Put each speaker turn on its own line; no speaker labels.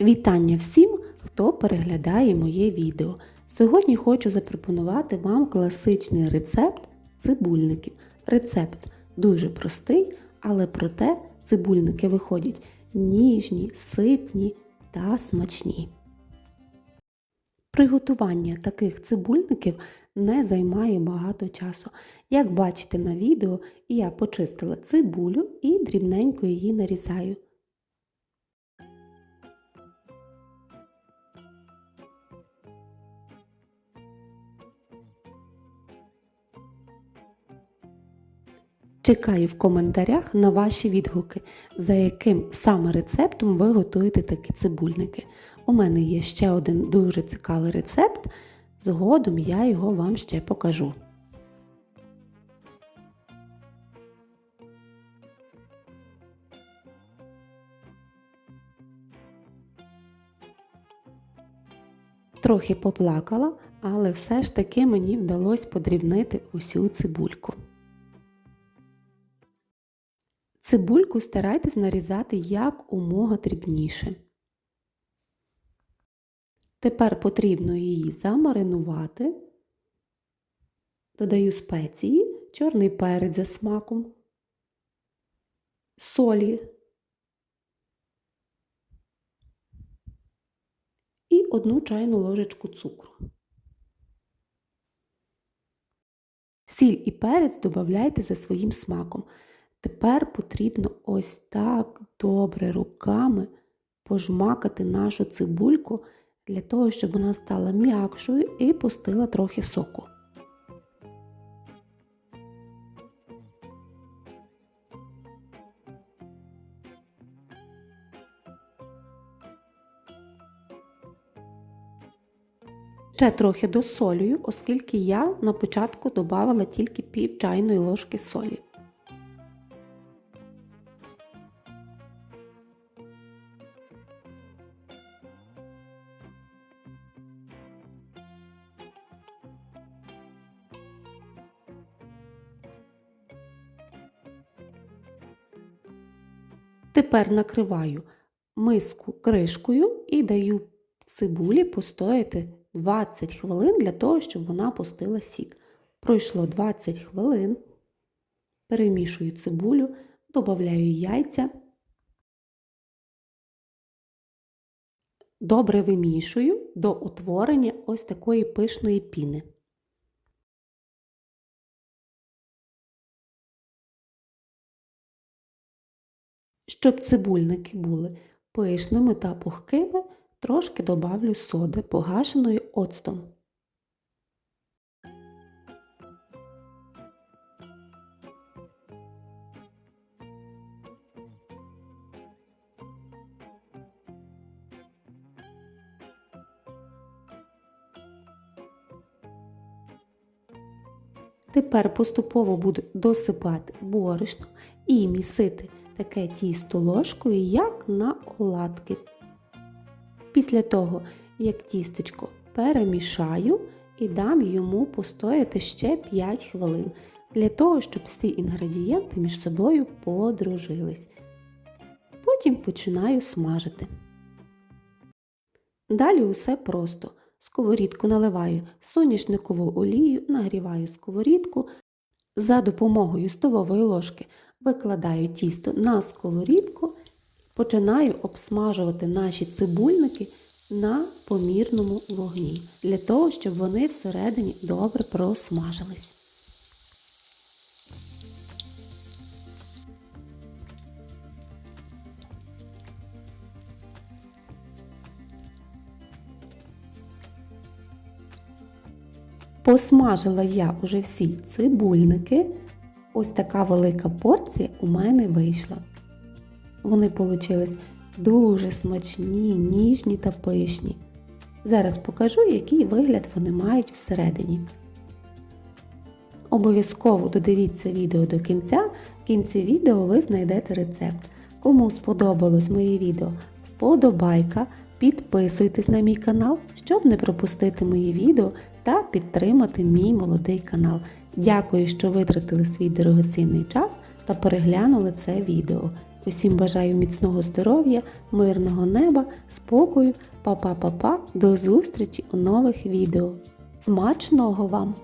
Вітання всім, хто переглядає моє відео. Сьогодні хочу запропонувати вам класичний рецепт цибульників. Рецепт дуже простий, але проте цибульники виходять ніжні, ситні та смачні. Приготування таких цибульників не займає багато часу. Як бачите на відео, я почистила цибулю і дрібненько її нарізаю. Чекаю в коментарях на ваші відгуки, за яким саме рецептом ви готуєте такі цибульники. У мене є ще один дуже цікавий рецепт, згодом я його вам ще покажу. Трохи поплакала, але все ж таки мені вдалося подрібнити усю цибульку. Цибульку старайтесь нарізати як умога дрібніше. Тепер потрібно її замаринувати. Додаю спеції, чорний перець за смаком, солі і одну чайну ложечку цукру. Сіль і перець додавайте за своїм смаком. Тепер потрібно ось так добре руками пожмакати нашу цибульку для того, щоб вона стала м'якшою і пустила трохи соку. Ще трохи досолюю, оскільки я на початку додавала тільки пів чайної ложки солі. Тепер накриваю миску кришкою і даю цибулі постояти 20 хвилин для того, щоб вона пустила сік. Пройшло 20 хвилин, перемішую цибулю, додаю яйця, добре вимішую до утворення ось такої пишної піни. Щоб цибульники були пишними та пухкими, трошки добавлю соди, погашеної оцтом. Тепер поступово буду досипати борошно і місити таке тісто ложкою, як на оладки. Після того, як тістечко перемішаю і дам йому постояти ще 5 хвилин, для того, щоб всі інгредієнти між собою подружились. Потім починаю смажити. Далі усе просто. Сковорідку наливаю соняшникову олію, нагріваю сковорідку. За допомогою столової ложки викладаю тісто на сковорідку, починаю обсмажувати наші цибульники на помірному вогні, для того, щоб вони всередині добре просмажились. Посмажила я уже всі цибульники. Ось така велика порція у мене вийшла. Вони получились дуже смачні, ніжні та пишні. Зараз покажу, який вигляд вони мають всередині. Обов'язково додивіться відео до кінця. В кінці відео ви знайдете рецепт. Кому сподобалось моє відео, вподобайка, підписуйтесь на мій канал, щоб не пропустити мої відео та підтримати мій молодий канал. Дякую, що витратили свій дорогоцінний час та переглянули це відео. Усім бажаю міцного здоров'я, мирного неба, спокою, па-па-па-па, до зустрічі у нових відео. Смачного вам!